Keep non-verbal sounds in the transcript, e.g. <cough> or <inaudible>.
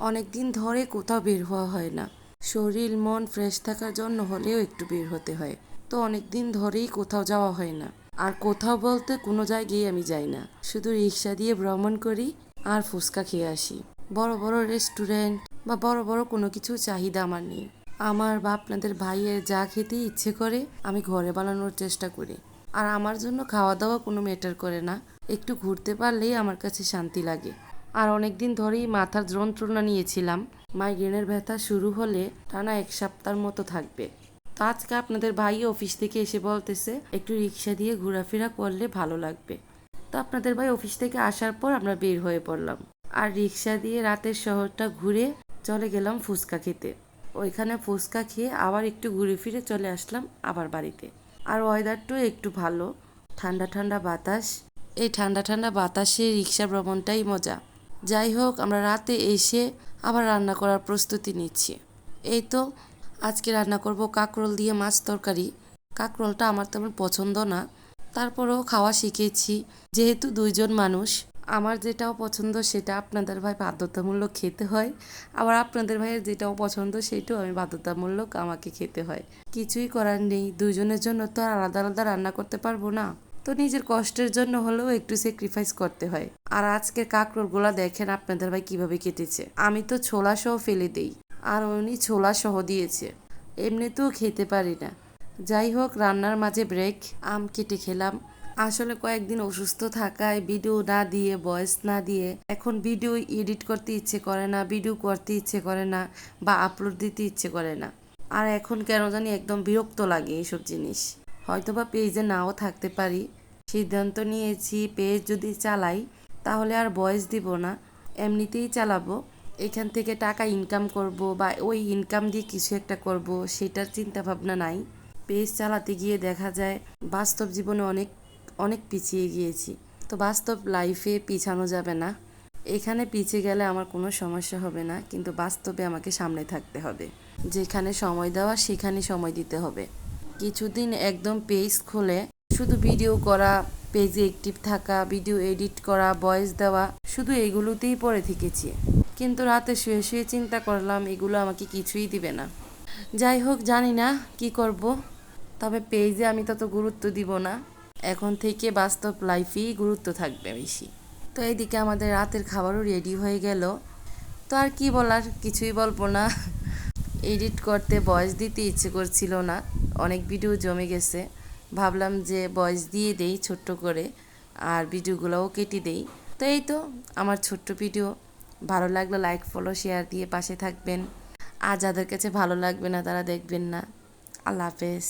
অনেক দিন ধরে কোথাও বের হওয়া হয় না। শরীর, মন ফ্রেশ থাকার জন্য হলেও একটু বের হতে হয়। তো অনেক দিন ধরেই কোথাও যাওয়া হয় না। আর কোথাও বলতে কোনো জায়গায় আমি যাই না। শুধু রিক্সা দিয়ে ভ্রমণ করি আর ফুচকা খেয়ে আসি। বড় বড় রেস্টুরেন্ট বা বড় বড় কোনো কিছু চাহিদা আমার নেই। আমার বা আপনাদের ভাইয়ের যা খেতে ইচ্ছে করে আমি ঘরে বানানোর চেষ্টা করি। আর আমার জন্য খাওয়া দাওয়া কোনো ম্যাটার করে না। একটু ঘুরতে পারলেই আমার কাছে শান্তি লাগে। আর অনেক দিন ধরেই মাথার যন্ত্রণা নিয়েছিলাম। মাইগ্রেনের ব্যথা শুরু হলে টানা এক সপ্তাহের মতো থাকবে। তো আজকে আপনাদের ভাই অফিস থেকে এসে বলতেছে, একটু রিক্সা দিয়ে ঘোরাফেরা করলে ভালো লাগবে। তো আপনাদের ভাই অফিস থেকে আসার পর আমরা বের হয়ে পড়লাম। আর রিক্সা দিয়ে রাতের শহরটা ঘুরে চলে গেলাম ফুচকা খেতে। ওইখানে ফুচকা খেয়ে আবার একটু ঘুরে ফিরে চলে আসলাম আবার বাড়িতে। আর ওয়েদারটাও একটু ভালো। ঠান্ডা ঠান্ডা বাতাস। এই ঠান্ডা ঠান্ডা বাতাসে রিক্সা ভ্রমণটাই মজা। যাই হোক, আমরা রাতে এসে আবার রান্না করার প্রস্তুতি নিচ্ছি। এই তো, আজকে রান্না করব কাঁকরোল দিয়ে মাছ তরকারি। কাঁকরোলটা আমার তেমন পছন্দ না। তারপরেও খাওয়া শিখেছি। যেহেতু দুইজন মানুষ, আমার যেটাও পছন্দ সেটা আপনাদের ভাই বাধ্যতামূলক খেতে হয়। আবার আপনাদের ভাইয়ের যেটাও পছন্দ সেটাও আমি বাধ্যতামূলক আমাকে খেতে হয়। কিছুই করার নেই। দুজনের জন্য তো আর আলাদা আলাদা রান্না করতে পারব না। তো নিজের কষ্টের জন্য হলেও একটু স্যাক্রিফাইস করতে হয়। আর আজকে আজকের কাঁকরোলগুলা দেখেন আপনাদের ভাই কীভাবে কেটেছে। আমি তো ছোলা সহ ফেলে দেই। আর উনি ছোলা সহ দিয়েছে। এমনিতেও খেতে পারি না। যাই হোক, রান্নার মাঝে ব্রেক আম কেটে খেলাম। আসলে কয়েকদিন অসুস্থ থাকায় ভিডিও না দিয়ে ভয়েস না দিয়ে, এখন ভিডিও এডিট করতে ইচ্ছে করে না ভিডিও করতে ইচ্ছে করে না, বা আপলোড দিতে ইচ্ছে করে না। আর এখন কেন জানি একদম বিরক্ত লাগে এইসব জিনিস। হয়তোবা পেজে নাও থাকতে পারি। সিদ্ধান্ত নিয়েছি, পেজ যদি চালাই, তাহলে আর ভয়েস দিব না। এমনিতেই চালাবো। এখান থেকে টাকা ইনকাম করব বা ওই ইনকাম দিয়ে কিছু একটা করব, সেটার চিন্তা ভাবনা নাই। পেজ চালাতে গিয়ে দেখা যায়, বাস্তব জীবনে অনেক অনেক পিছিয়ে গিয়েছি। তো বাস্তব লাইফে পিছানো যাবে না। এখানে পিছিয়ে গেলে আমার কোনো সমস্যা হবে না, কিন্তু বাস্তবে আমাকে সামনে থাকতে হবে। যেখানে সময় দেওয়া, সেখানে সময় দিতে হবে। কিছুদিন একদম পেজ খুলে। শুধু ভিডিও করা, পেজে অ্যাক্টিভ থাকা, ভিডিও এডিট করা ভয়েস দেওয়া, শুধু এগুলোতেই পড়ে থেকেছি। কিন্তু রাতে শুয়ে শুয়ে চিন্তা করলাম, এগুলো আমাকে কিছুই দিবে না। যাই হোক, জানি না কি করব। তবে পেজে আমি তত গুরুত্ব দিব না। এখন থেকে বাস্তব লাইফেই গুরুত্ব থাকবে বেশি। তো এইদিকে আমাদের রাতের খাবারও রেডি হয়ে গেল। তো আর কি বলার, কিছুই বলব না। <laughs> এডিট করতে ভয়েস দিতে ইচ্ছে করছিল না। অনেক ভিডিও জমে গেছে। ভাবলাম যে বয়স দিয়ে দেই ছোট্ট করে, আর ভিডিওগুলোও কেটে দেই। তো এই তো আমার ছোট্ট ভিডিও। ভালো লাগলে লাইক ফলো শেয়ার দিয়ে পাশে থাকবেন। আর যাদের কাছে ভালো লাগবে না তারা দেখবেন না। আল্লাহ হাফেজ।